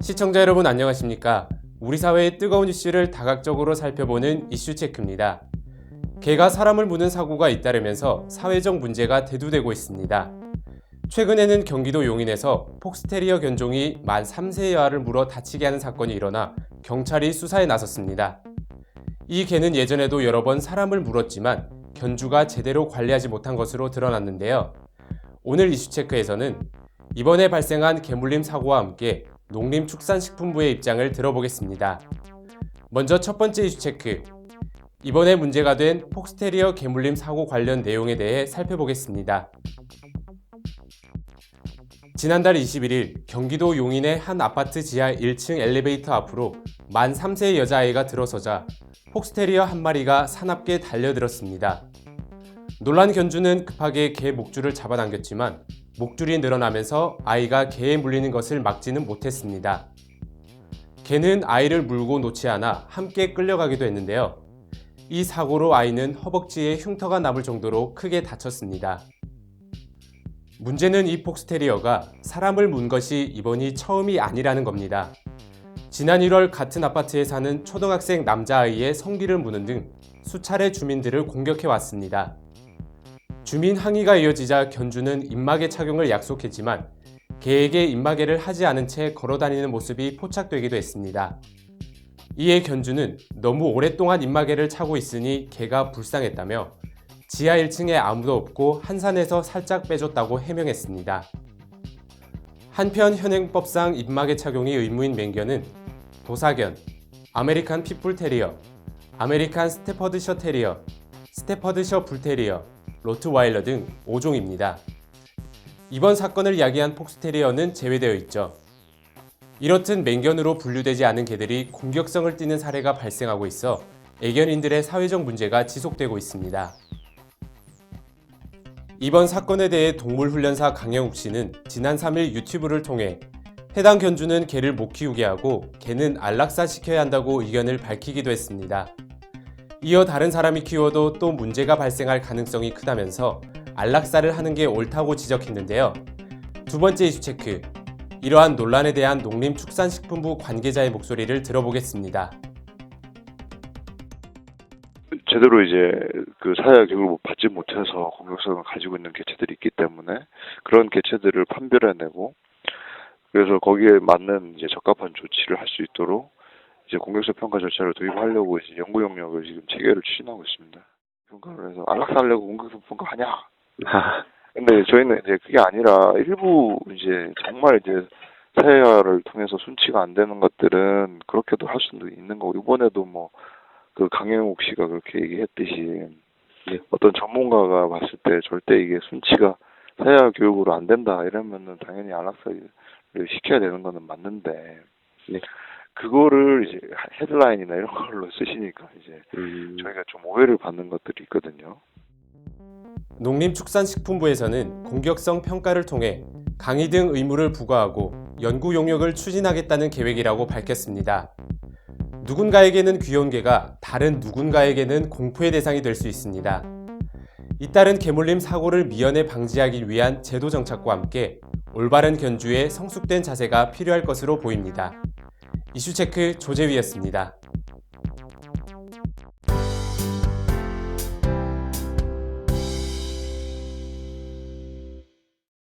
시청자 여러분 안녕하십니까? 우리 사회의 뜨거운 이슈를 다각적으로 살펴보는 이슈 체크입니다. 개가 사람을 무는 사고가 잇따르면서 사회적 문제가 대두되고 있습니다. 최근에는 경기도 용인에서 폭스테리어 견종이 만 3세 여아를 물어 다치게 하는 사건이 일어나 경찰이 수사에 나섰습니다. 이 개는 예전에도 여러 번 사람을 물었지만 견주가 제대로 관리하지 못한 것으로 드러났는데요. 오늘 이슈 체크에서는 이번에 발생한 개물림 사고와 함께 농림축산식품부의 입장을 들어보겠습니다. 먼저 첫 번째 이슈 체크. 이번에 문제가 된 폭스테리어 개물림 사고 관련 내용에 대해 살펴보겠습니다. 지난달 21일 경기도 용인의 한 아파트 지하 1층 엘리베이터 앞으로 만 3세의 여자아이가 들어서자 폭스테리어 한 마리가 사납게 달려들었습니다. 놀란 견주는 급하게 개 목줄을 잡아당겼지만 목줄이 늘어나면서 아이가 개에 물리는 것을 막지는 못했습니다. 개는 아이를 물고 놓지 않아 함께 끌려가기도 했는데요. 이 사고로 아이는 허벅지에 흉터가 남을 정도로 크게 다쳤습니다. 문제는 이 폭스테리어가 사람을 문 것이 이번이 처음이 아니라는 겁니다. 지난 1월 같은 아파트에 사는 초등학생 남자아이의 성기를 무는 등 수차례 주민들을 공격해 왔습니다. 주민 항의가 이어지자 견주는 입마개 착용을 약속했지만 개에게 입마개를 하지 않은 채 걸어다니는 모습이 포착되기도 했습니다. 이에 견주는 너무 오랫동안 입마개를 차고 있으니 개가 불쌍했다며 지하 1층에 아무도 없고 한산에서 살짝 빼줬다고 해명했습니다. 한편 현행법상 입마개 착용이 의무인 맹견은 도사견, 아메리칸 핏불 테리어, 아메리칸 스테퍼드셔 테리어, 스테퍼드셔 불테리어, 로트와일러 등 5종입니다. 이번 사건을 이야기한 폭스테리어는 제외되어 있죠. 이렇듯 맹견으로 분류되지 않은 개들이 공격성을 띠는 사례가 발생하고 있어 애견인들의 사회적 문제가 지속되고 있습니다. 이번 사건에 대해 동물훈련사 강영욱 씨는 지난 3일 유튜브를 통해 해당 견주는 개를 못 키우게 하고 개는 안락사 시켜야 한다고 의견을 밝히기도 했습니다. 이어 다른 사람이 키워도 또 문제가 발생할 가능성이 크다면서 안락사를 하는 게 옳다고 지적했는데요. 두 번째 이슈 체크. 이러한 논란에 대한 농림축산식품부 관계자의 목소리를 들어보겠습니다. 제대로 이제 그 사회화 교육을 못 받지 못해서 공격성을 가지고 있는 개체들이 있기 때문에 그런 개체들을 판별해내고 그래서 거기에 맞는 이제 적합한 조치를 할 수 있도록 이제 공격성 평가 절차를 도입하려고 이제 연구 영역을 지금 체계를 추진하고 있습니다. 평가를 해서 안락사하려고 공격성 평가하냐? 근데 저희는 이제 그게 아니라 일부 이제 정말 이제 사회화를 통해서 순치가 안 되는 것들은 그렇게도 할 수도 있는 거고 이번에도 뭐 그 강영욱 씨가 그렇게 얘기했듯이 어떤 전문가가 봤을 때 절대 이게 순치가 사회화 교육으로 안 된다 이러면은 당연히 안락사를 시켜야 되는 거는 맞는데 네. 그거를 이제 헤드라인이나 이런 걸로 쓰시니까 이제 음, 저희가 좀 오해를 받는 것들이 있거든요. 농림축산식품부에서는 공격성 평가를 통해 강의 등 의무를 부과하고 연구 용역을 추진하겠다는 계획이라고 밝혔습니다. 누군가에게는 귀여운 개가 다른 누군가에게는 공포의 대상이 될 수 있습니다. 잇따른 개물림 사고를 미연에 방지하기 위한 제도 정착과 함께 올바른 견주에 성숙된 자세가 필요할 것으로 보입니다. 이슈체크 조재위였습니다.